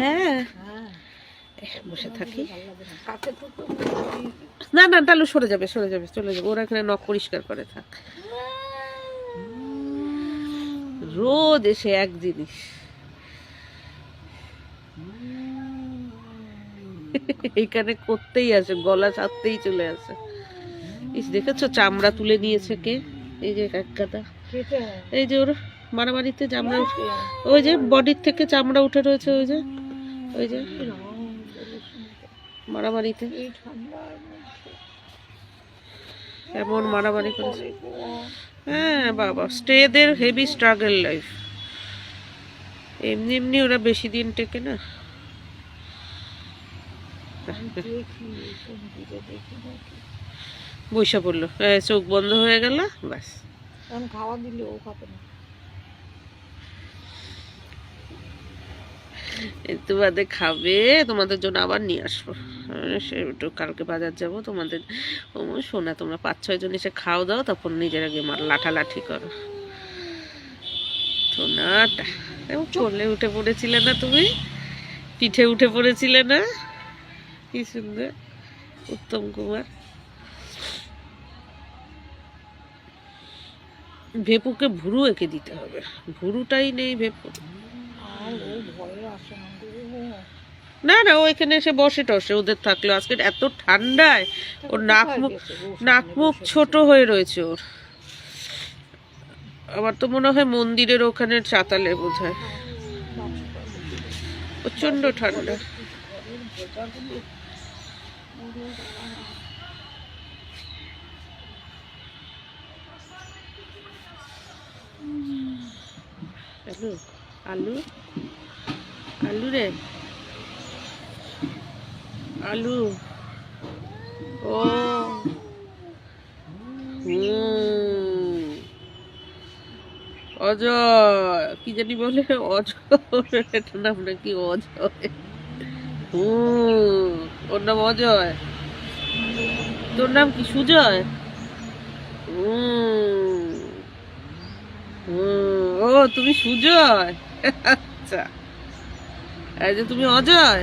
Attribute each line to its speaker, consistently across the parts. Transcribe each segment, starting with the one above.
Speaker 1: হ্যাঁ।
Speaker 2: হ্যাঁ
Speaker 1: বসে থাকি।
Speaker 2: না
Speaker 1: না তাহলে সরে যাবে সরে যাবে চলে যাবে। ওরা এখানে নখ পরিষ্কার করে থাক। রোজ এসে এক জিনিস। এখানে করতেই আসে গলা ছাড়তেই চলে আসে। ইস দেখেছ চামড়া তুলে নিয়েছে কে? এই যে এক গাদা। এই যে ওর মারামারিতে চামড়া উঠে ওই যে বডির থেকে চামড়া উঠে রয়েছে ওই যে ওই যে। মারামারিতে। এমন মারামারি করেছে। হ্যাঁ বাবা, স্টেদের হেভি স্ট্রাগল লাইফ। এমনি এমনি ওরা বেশি দিন টেকে না। বৈশা পড়ল চোখ বন্ধ হয়ে গেল ব্যাস
Speaker 2: খাওয়া দিলে ও খাবে না।
Speaker 1: বাদে খাবে, তোমাদের জন্য আবার নিয়ে আসব। সে একটু কালকে বাজার যাব, তোমাদের শোনা, তোমরা পাঁচ, ছয় জন এসে খাও দাও, তারপর নিজেরা গিয়ে মার লাঠালাঠি করো। কোলে উঠে পড়েছিলে না তুমি? পিঠে উঠে পড়েছিলে না? কি সুন্দর, উত্তম কুমার। ভেপুকে ভুরু এঁকে দিতে হবে। ভুরুটাই নেই ভেপু।
Speaker 2: না
Speaker 1: না ও এখানে এসে বসে টসে। ওদের থাকল আজকে এত ঠান্ডায়। ওর নাক মুখ নাক মুখ ছোট হয়ে রয়েছে ওর। আমার তো মনে হয় মন্দিরের ওখানে চাতালে বোধ হয় প্রচণ্ড ঠান্ডা। আলু আলু? আলু রে। আলু। ও। অজয় কি জানি বলে? অজয়। এটার নাম নাকি অজয়। হুম। ওর নাম অজয়। তোর নাম কি সুজয়? হুম, ও তুমি সুজয়? আচ্ছা। যে তুমি অজয়।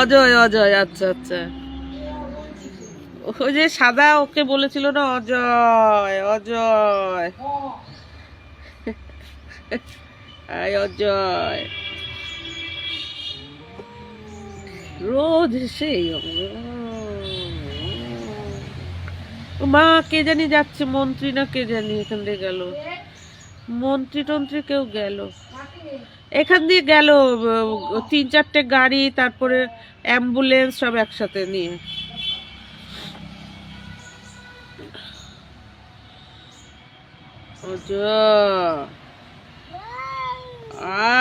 Speaker 1: অজয় অজয় আচ্ছা আচ্ছা। ওই যে সাদা ওকে বলেছিল না, অজয় অজয়। আয়, অজয়। রোজ সেই মা, কে জানি যাচ্ছে, মন্ত্রী না কে জানি এখান দিয়ে গেল। মন্ত্রী কেউ গেল। এখান দিয়ে গেল তিন চারটে গাড়ি, তারপরে অ্যাম্বুলেন্স সব একসাথে নিয়ে।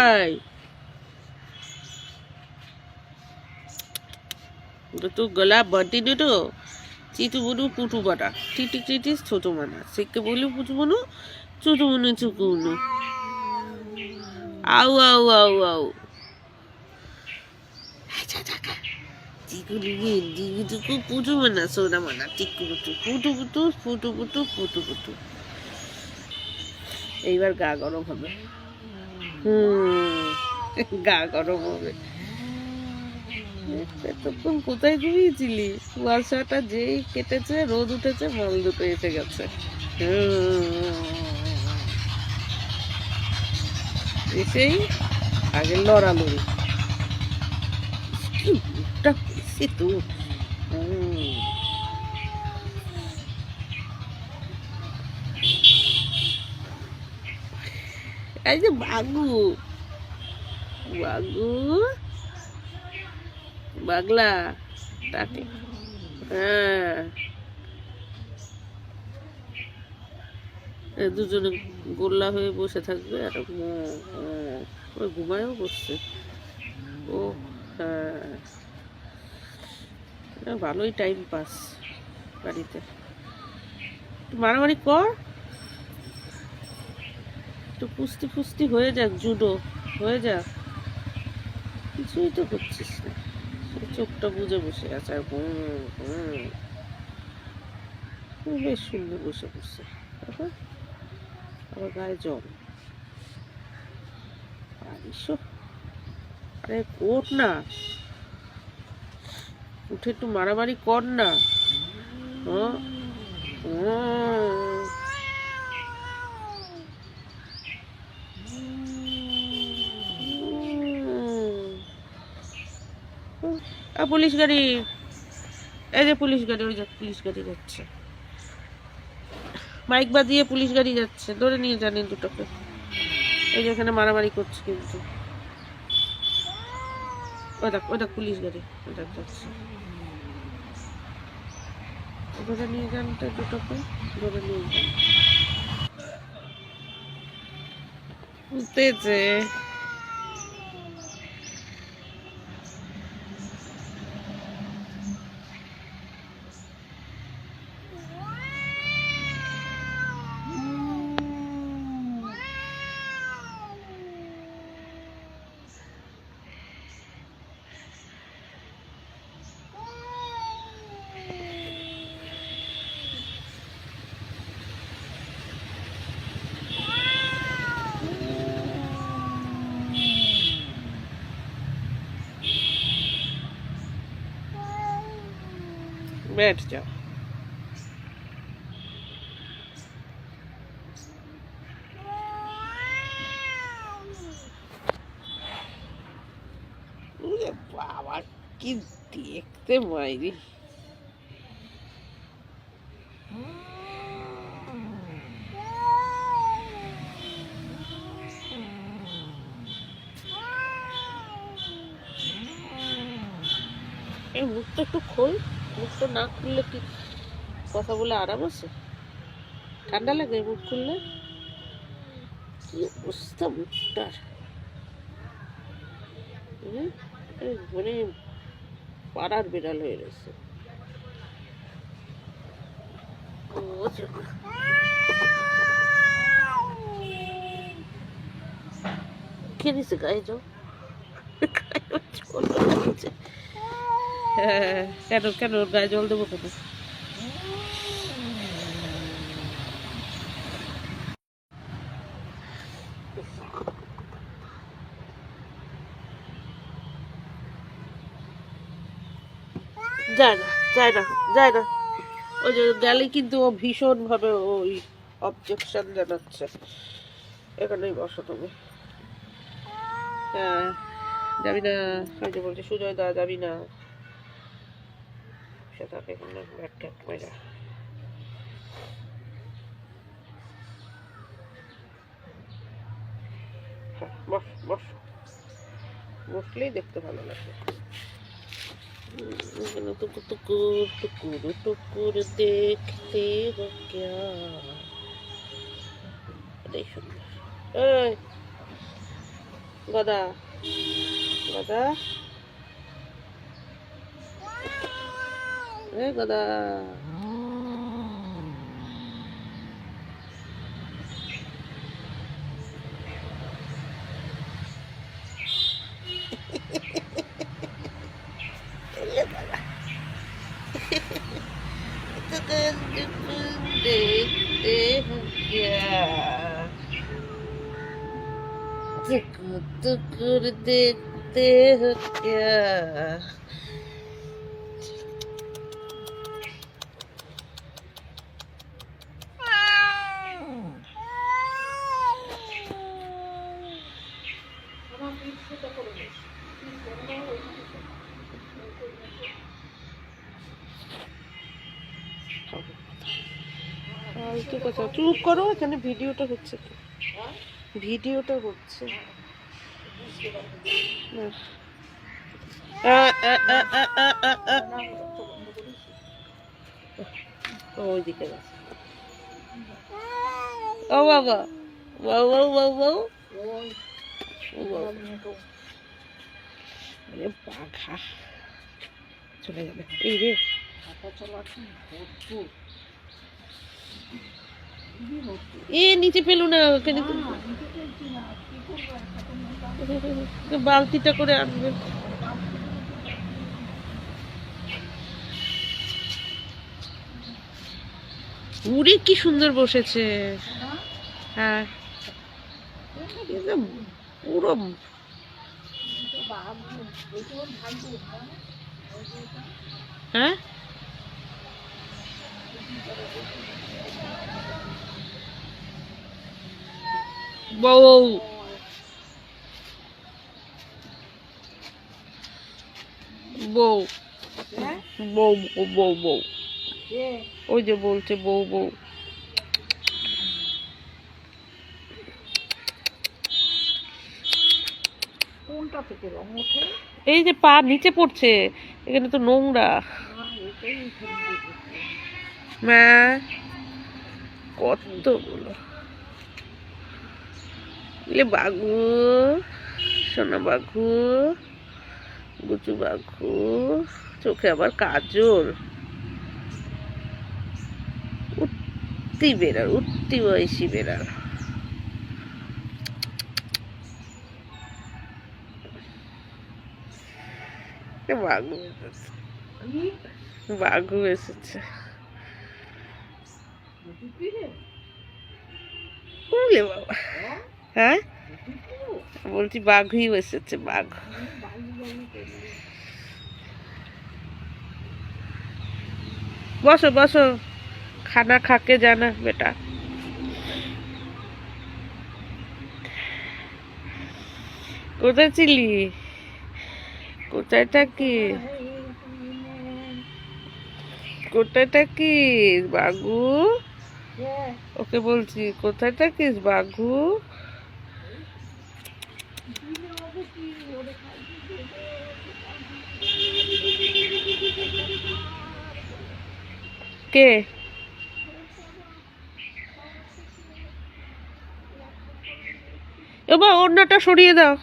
Speaker 1: আয়। চিটু পুটু বাটা। টিটি ছোট মানা। শিখকে বলি পুটু বুনু চুটু বুনু চুকু বুনু। আউ আউ আউ আউ চিকুলিগি ডিগুটুকু এইবার গা গরম হবে। গা গরম হবে। এতক্ষণ কোথায় ঘুমিয়েছিলি? কুয়াশাটা যেই কেটেছে, রোদ উঠেছে মল দুটো এসে গেছে। হুম। এসেই আগে লড়ালড়ি কি মুখটা হয়েছে তো। হুম। এই যে বাগু। বাগু। বাগলা। তাকে হ্যাঁ। দুজনে গোল্লা হয়ে বসে থাকবে আর। ওই ঘুমায়ও বসছে। ও হ্যাঁ। ভালোই টাইম পাস বাড়িতে। মারামারি কর। একটু কুস্তি ফুস্তি হয়ে যাক, জুডো। হয়ে যাক। কিছুই তো করছিস না। চোখটা বুঝে বসে আছে আর হুম হুম বেশ সুন্দর বসে বসে। আবার গায়ে জল। না। উঠে একটু মারামারি কর না। হ্যাঁ? হুম। পুলিশ গাড়ি। এই যে পুলিশ গাড়ি, ওই যে পুলিশ গাড়ি যাচ্ছে। মাইক বাজিয়ে পুলিশ গাড়ি যাচ্ছে। ধরে নিয়ে জানেন দুটোকে। এই যে এখানে মারামারি করছে কিন্তু। ওই দেখ ওই দেখ পুলিশ গাড়ি। ওই দেখ যাচ্ছে। ধরে নিয়ে যান তো দুটোকে। ধরে নিয়ে যান। বুঝতেছে बैठ जाओ ওরে বাবা কি দেখতে মাইরি এই মুখটা একটু খোল মুখটা না খুললে কি কথা বলে আরাম আছে? ঠান্ডা লাগে মুখ খুললে? কি অবস্থা মুখটার? মানে পাড়ার বিড়াল হয়ে রয়েছে চোখ। গায়ে যাও গায়ে। হ্যাঁ, কেন কেন ওর গায়ে জল দেবো কেন? যায় না যায় না যায় না। ওই যে গেলে কিন্তু ও ভীষণ ভাবে ওই অবজেকশন জানাচ্ছে। এখানেই বসো তুমি। হ্যাঁ যাবি না। ওই সুজয় দা, যাবি না। সেটাকে এখানে ব্যাট ট্যাট মেরা বস বস। বসলেই দেখতে ভালো লাগে। টুকুর টুকুর টুকুর টুকুর えこだ作ってくれってふきゃ。ফালতু হ্যাঁ, কথা। চুপ করো এখানে ভিডিওটা হচ্ছে তো। ভিডিওটা হচ্ছে। ওইদিকে ও বাবা। ও ও বাউ বাউ। চলে যাবে। এই রে। এ নিচে পেল না বালতিটা করে আনবে। উড়ে কি সুন্দর বসেছে। হ্যাঁ। একদম পুরো হ্যাঁ বউ বউ
Speaker 2: হ্যাঁ
Speaker 1: বউ বউ বউ বউ
Speaker 2: কে
Speaker 1: ওই যে বলছে বউ বউ
Speaker 2: কোনটা থেকে রং ওঠে?
Speaker 1: এই যে পা নিচে পড়ছে এখানে তো নোংরা। মা কতগুলো। বাঘু সোনা বাঘু গুচু বাঘু চোখে আবার কাজল। উত্তি বেড়াল উত্তি বয়সী বেড়াল। বাঘু এসেছে। বাঘু এসেছে। ওলে বাবা। হ্যাঁ? বলছি বাঘই এসেছে, বাঘ। বসো বসো। খানা খাকে জানা, বেটা। কোথায় ছিলি? কোথায় থাকিস কোথায় থাকিস বাঘু? ওকে বলছি কোথায় থাকিস বাঘু? কে? এবার অন্যটা সরিয়ে দাও।